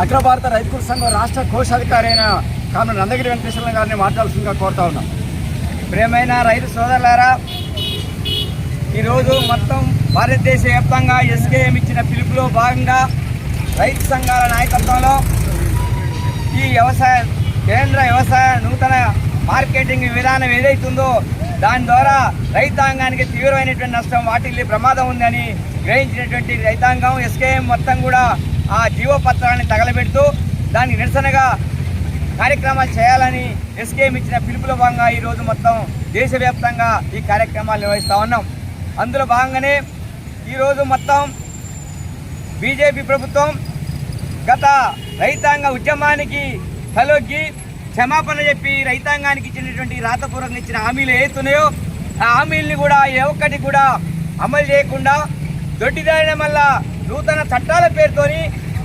అఖిల భారత రైతు సంఘం రాష్ట్ర కోశాధికారి అయిన కామె నందగిరి వెంకటేశ్వర గారిని మాట్లాడాల్సిందిగా కోరుతా ఉన్నాం. ప్రేమైన రైతు సోదరులారా ఈరోజు మొత్తం భారతదేశ వ్యాప్తంగా ఎస్కేఎం ఇచ్చిన పిలుపులో భాగంగా రైతు సంఘాల నాయకత్వంలో ఈ వ్యవసాయ కేంద్ర వ్యవసాయ నూతన మార్కెటింగ్ విధానం ఏదైతుందో దాని ద్వారా రైతాంగానికి తీవ్రమైనటువంటి నష్టం వాటిల్లి ప్రమాదం ఉందని గ్రహించినటువంటి రైతాంగం ఎస్కేఎం మొత్తం కూడా ఆ జీవో పత్రాన్ని తగలబెడుతూ దానికి నిరసనగా కార్యక్రమాలు చేయాలని ఎస్కేఎం ఇచ్చిన పిలుపులో భాగంగా ఈరోజు మొత్తం దేశవ్యాప్తంగా ఈ కార్యక్రమాలు నిర్వహిస్తూ ఉన్నాం. అందులో భాగంగానే ఈరోజు మొత్తం బీజేపీ ప్రభుత్వం గత రైతాంగ ఉద్యమానికి తలొగ్గి క్షమాపణ చెప్పి రైతాంగానికి ఇచ్చినటువంటి రాతపూర్వకంగా ఇచ్చిన హామీలు ఏతున్నాయో ఆ హామీల్ని కూడా ఏ ఒక్కటి కూడా అమలు చేయకుండా దొడ్డిదారిన వల్ల నూతన చట్టాల పేరుతోని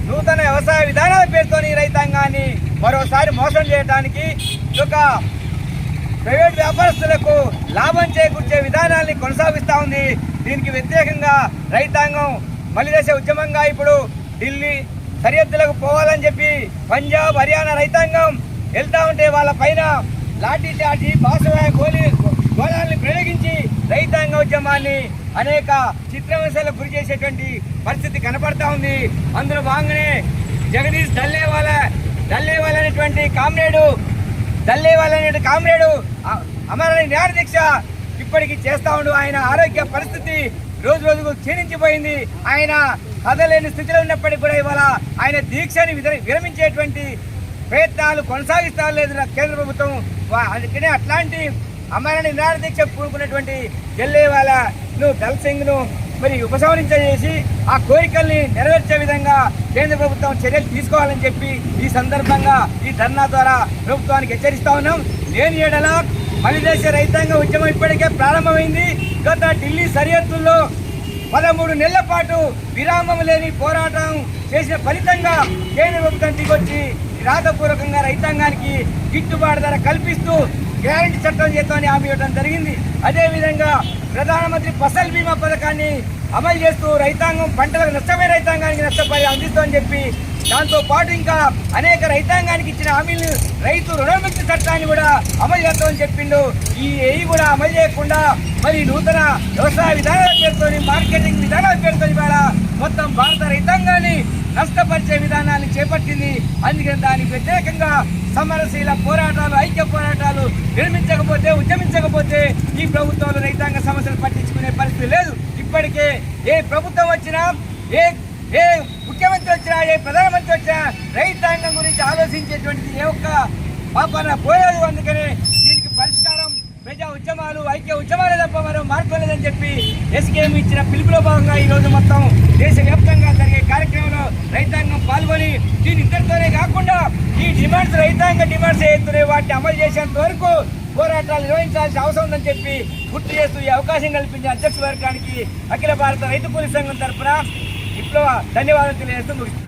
నూతన వ్యవసాయ విధానాల పేరుతోని రైతాంగాన్ని మరోసారి మోసం చేయడానికి ఒక ప్రైవేట్ వ్యాపారస్తులకు లాభం చేకూర్చే విధానాన్ని కొనసాగిస్తూ ఉంది. దీనికి వ్యతిరేకంగా రైతాంగం మలిదశ ఉద్యమంగా ఇప్పుడు ఢిల్లీ సరిహద్దులకు పోవాలని చెప్పి పంజాబ్ హర్యానా రైతాంగం వెళ్తూ ఉంటే వాళ్ళ పైన లాఠీ చాటి పాసరాయ గోలీ గోళాలను ప్రయోగించి రైతాంగ ఉద్యమాన్ని అనేక చిత్రహింసలకు గురి చేసేటువంటి పరిస్థితి కనపడతా ఉంది. అందులో భాగంగానే జగదీష్ దల్లేవాల దల్లేవాల అనేటువంటి కామ్రేడు దల్లేవాల అనేటువంటి కామ్రేడు అ- అమరని న్యాయ దీక్ష ఇప్పటికీ చేస్తా ఉండు. ఆయన ఆరోగ్య పరిస్థితి రోజు రోజుకు క్షీణించిపోయింది. ఆయన కదలేని స్థితిలో ఉన్నప్పటికీ కూడా ఇవాళ ఆయన దీక్షని విరమించేటువంటి ప్రయత్నాలు కొనసాగిస్తా లేదు నా కేంద్ర ప్రభుత్వం. అందుకనే అట్లాంటి అమరణ నిరాహార దీక్ష పూనుకున్నటువంటి జల్లేవాలను దల్ సింగ్ను మరి ఉపసంహరించేసి ఆ కోరికల్ని నెరవేర్చే విధంగా కేంద్ర ప్రభుత్వం చర్యలు తీసుకోవాలని చెప్పి ఈ సందర్భంగా ఈ ధర్నా ద్వారా ప్రభుత్వానికి హెచ్చరిస్తా ఉన్నాం. నేను ఏడల మలిదేశ రైతాంగ ఉద్యమం ఇప్పటికే ప్రారంభమైంది. గత ఢిల్లీ సరిహద్దుల్లో పదమూడు నెలల పాటు విరామం లేని పోరాటం చేసిన ఫలితంగా కేంద్ర ప్రభుత్వం దిగొచ్చి రాతపూర్వకంగా రైతాంగానికి గిట్టుబాటు ధర కల్పిస్తూ గ్యారంటీ చట్టం చేస్తామని హామీ ఇవ్వడం జరిగింది. అదేవిధంగా ప్రధానమంత్రి ఫసల్ బీమా పథకాన్ని అమలు చేస్తూ రైతాంగం పంటలకు నష్టమైన రైతాంగానికి నష్టపరి అందిస్తామని చెప్పి దాంతో పాటు ఇంకా అనేక రైతాంగానికి ఇచ్చిన హామీలు రైతు రుణముక్తి చట్టాన్ని కూడా అమలు చేస్తామని చెప్పిండు. ఈ ఏవి కూడా అమలు చేయకుండా మరి నూతన వ్యవసాయ విధానాల పేరుతో మార్కెటింగ్ విధానాల పేరుతో ఇవాళ మొత్తం భారత రైతాంగాన్ని విధానాన్ని అందుకని దానికి వ్యతిరేకంగా సమరశీల పోరాటాలు ఐక్య పోరాటాలు నిర్మించకపోతే ఉద్యమించకపోతే ఈ ప్రభుత్వాలు రైతాంగ సమస్యలు పట్టించుకునే పరిస్థితి లేదు. ఇప్పటికే ఏ ప్రభుత్వం వచ్చినా ఏ ఏ ముఖ్యమంత్రి వచ్చినా ఏ ప్రధానమంత్రి వచ్చినా రైతాంగం గురించి ఆలోచించేటువంటిది ఏ ఒక్క పాపన పోలేదు. అందుకనే ఉద్యమాలు ఐక్య ఉద్యమాలే తప్ప మరో మార్పు లేదని చెప్పి ఎస్కేఎం ఇచ్చిన పిలుపులో భాగంగా ఈ రోజు మొత్తం దేశవ్యాప్తంగా జరిగే కార్యక్రమంలో రైతాంగం పాల్గొని దీని ఇద్దరితోనే కాకుండా ఈ డిమాండ్స్ రైతాంగ డిమాండ్స్ ఏతున్నాయో వాటిని అమలు చేసేంత వరకు పోరాటాలు నిర్వహించాల్సిన అవసరం ఉందని చెప్పి గుర్తు చేస్తూ ఈ అవకాశం కల్పించిన అధ్యక్ష వర్గానికి అఖిల భారత రైతు కూలీ సంఘం తరఫున విప్లవ ధన్యవాదాలు తెలియజేస్తూ